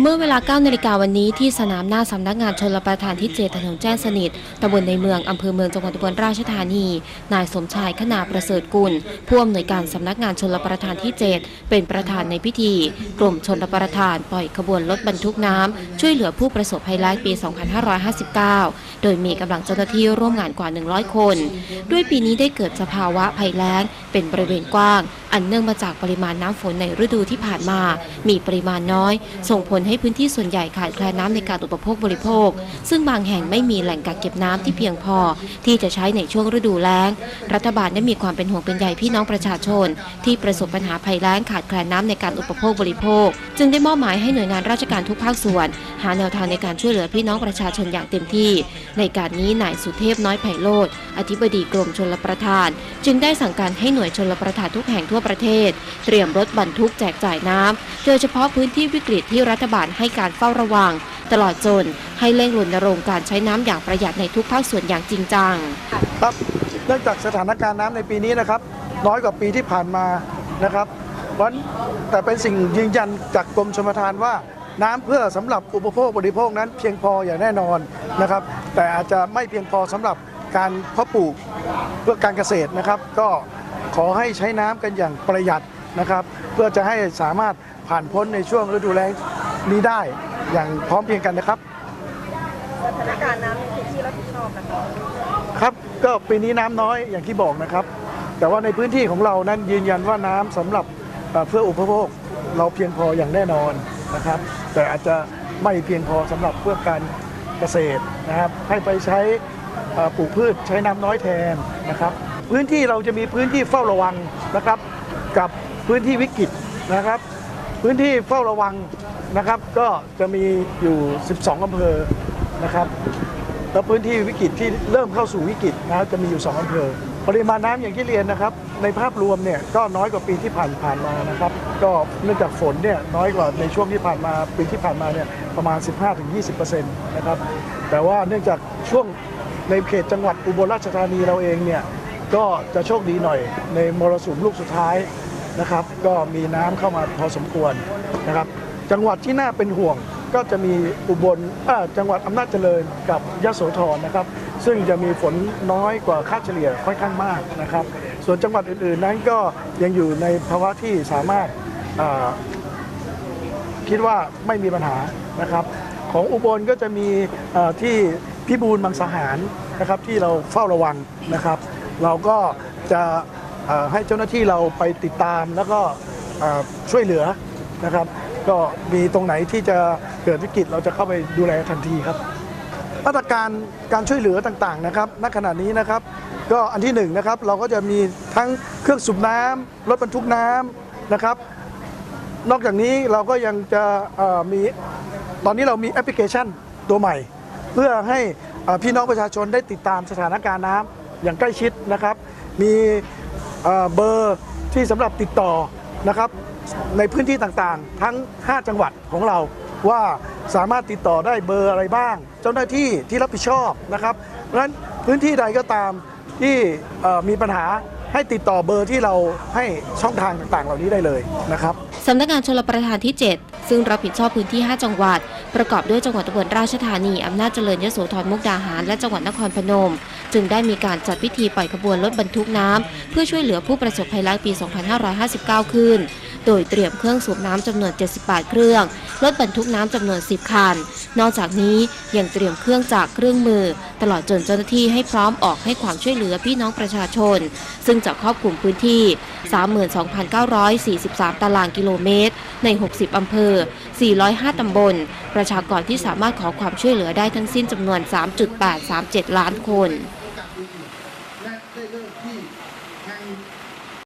เมื่อเวลา 9 นาฬิกาวันนี้ที่สนามหน้าสำนักงานชลประทานที่ 7 ถนนแจ้งสนิท ตำบลในเมือง อำเภอเมือง จังหวัดอุบลราชธานี นายสมชายขนาประเสริฐกุล ผู้อำนวยการสำนักงานชลประทานที่ 7 เป็นประธานในพิธี กลุ่มชลประทานปล่อยขบวนรถบรรทุกน้ำ ช่วยเหลือผู้ประสบภัยแล้งปี 2559 โดยมีกำลังเจ้าหน้าที่ร่วมงานกว่า 100 คน ด้วยปีนี้ได้เกิดสภาวะภัยแล้ง เป็นบริเวณกว้าง อันเนื่องมาจากปริมาณน้ำฝนในฤดูที่ผ่านมา มีปริมาณน้อยสส่งผลให้พื้นที่ส่วนใหญ่ขาดแคลนน้ำในการอุปโภคบริโภค ซึ่งบางแห่งไม่มีแหล่งกักเก็บน้ำที่เพียงพอ ที่จะใช้ในช่วงฤดูแล้ง รัฐบาลได้มีความเป็นห่วงเป็นใยพี่น้องประชาชน ที่ประสบปัญหาภัยแล้งขาดแคลนน้ำในการอุปโภคบริโภค จึงได้มอบหมายให้หน่วยงานราชการทุกภาคส่วน หาแนวทางในการช่วยเหลือพี่น้องประชาชนอย่างเต็มที่ ในการนี้นายสุเทพน้อยไผ่โลดอธิบดีกรมชลประทาน จึงได้สั่งการให้หน่วยชลประทานทุกแห่งทั่วประเทศ เตรียมรถบรรทุกแจกจ่ายน้ำโดยเฉพาะพื้นที่วิกฤตที่รัฐบาลให้การเฝ้าระวัง ตลอดจนให้เร่งรณรงค์การใช้น้ำอย่างประหยัดในทุกภาคส่วนอย่างจริงจัง ครับเนื่องจากสถานการณ์น้ำในปีนี้นะครับ น้อยกว่าปีที่ผ่านมานะครับเพราะแต่เป็นสิ่งยืนยันจากกรมชลประทานว่าน้ำเพื่อสำหรับอุปโภคบริโภคนั้นเพียงพออย่างแน่นอนนะครับ แต่อาจจะไม่เพียงพอสำหรับการเพาะปลูกเพื่อการเกษตรนะครับ ก็ขอให้ใช้น้ำกันอย่างประหยัดนะครับ เพื่อจะให้สามารถ ผ่านพ้นในช่วงฤดูแล้งนี้ได้อย่างพร้อมเพรียงกันนะครับ สถานการณ์น้ำในพื้นที่รับผิดชอบนะคะครับก็ปีนี้น้ำน้อยอย่างที่บอกนะครับ แต่ว่าในพื้นที่ของเรานั้นยืนยันว่าน้ำสำหรับเอ่อเพื่ออุปโภคเราเพียงพออย่างแน่นอนนะครับ แต่อาจจะไม่เพียงพอสำหรับเพื่อการเกษตรนะครับ ให้ไปใช้เอ่อปลูกพืชใช้น้ำน้อยแทนนะครับ พื้นที่เราจะมีพื้นที่เฝ้าระวังนะครับ กับพื้นที่วิกฤตนะครับ พื้นที่เฝ้าระวังนะครับ ก็จะมีอยู่ 12 อำเภอนะครับแล้วพื้นที่วิกฤตที่เริ่มเข้าสู่วิกฤตนะครับจะมีอยู่ 2อำเภอปริมาณน้ำอย่างที่เรียนนะครับ ในภาพรวมเนี่ยก็น้อยกว่าปีที่ผ่านผ่านมานะครับ ก็เนื่องจากฝนเนี่ยน้อยกว่าในช่วงที่ผ่านมาปีที่ผ่านมาเนี่ยประมาณ 15-20%นะครับแต่ว่าเนื่องจากช่วงในเขตจังหวัดอุบลราชธานีเราเองเนี่ยก็จะโชคดีหน่อยในมรสุมลูกสุดท้าย นะครับ ก็มีน้ำเข้ามาพอสมควรนะครับ จังหวัดที่น่าเป็นห่วงก็จะมีอุบลจังหวัดอำนาจเจริญกับยโสธรนะครับ ซึ่งจะมีฝนน้อยกว่าค่าเฉลี่ยค่อนข้างมากนะครับ ส่วนจังหวัดอื่นๆนั้นก็ยังอยู่ในภาวะที่สามารถคิดว่าไม่มีปัญหานะครับ ของอุบลก็จะมีที่พิบูลมังสาหารนะครับที่เราเฝ้าระวังนะครับ เราก็จะ ให้เจ้าหน้าที่เราไปติดตามแล้วก็ช่วยเหลือนะครับ ก็มีตรงไหนที่จะเกิดวิกฤตเราจะเข้าไปดูแลทันทีครับมาตรการการช่วยเหลือต่างๆนะครับณขณะนี้นะครับ ก็อันที่หนึ่งนะครับเราก็จะมีทั้งเครื่องสูบน้ำรถบรรทุกน้ำนะครับ นอกจากนี้เราก็ยังจะมีตอนนี้เรามีแอปพลิเคชันตัวใหม่ เพื่อให้พี่น้องประชาชนได้ติดตามสถานการณ์น้ำอย่างใกล้ชิดนะครับ มี เบอร์ที่สำหรับติดต่อนะครับในพื้นที่ต่างๆ ทั้ง 5 จังหวัดของเราว่าสามารถติดต่อได้เบอร์อะไรบ้าง เจ้าหน้าที่ที่รับผิดชอบนะครับเพราะฉะนั้นพื้นที่ใดก็ตามที่มีปัญหาให้ติดต่อเบอร์ที่เราให้ช่องทางต่างๆ เหล่านี้ได้เลยนะครับ สำนักงานชลประทานที่ 7 ซึ่งรับผิดชอบพื้นที่ 5 จังหวัด ประกอบด้วยจังหวัดอุบลราชธานี อำนาจเจริญยโสธรมุกดาหาร และจังหวัดนครพนม จึงได้มีการจัดพิธีปล่อยขบวนรถบรรทุกน้ำเพื่อช่วยเหลือผู้ประสบภัยแล้งปี 2559 ขึ้น โดยเตรียมเครื่องสูบน้ำจำนวน 78 เครื่อง รถบรรทุกน้ำจำนวน 10 คัน นอกจากนี้ยังเตรียมเครื่องจักรเครื่องมือ ตลอดจนเจ้าหน้าที่ให้พร้อมออกให้ความช่วยเหลือพี่น้องประชาชน ซึ่งจะครอบคลุมพื้นที่ 32,943 ตารางกิโลเมตร ใน 60 อำเภอ 405 ตำบล ประชากรที่สามารถขอความช่วยเหลือได้ทั้งสิ้นจำนวน 3.837 ล้านคน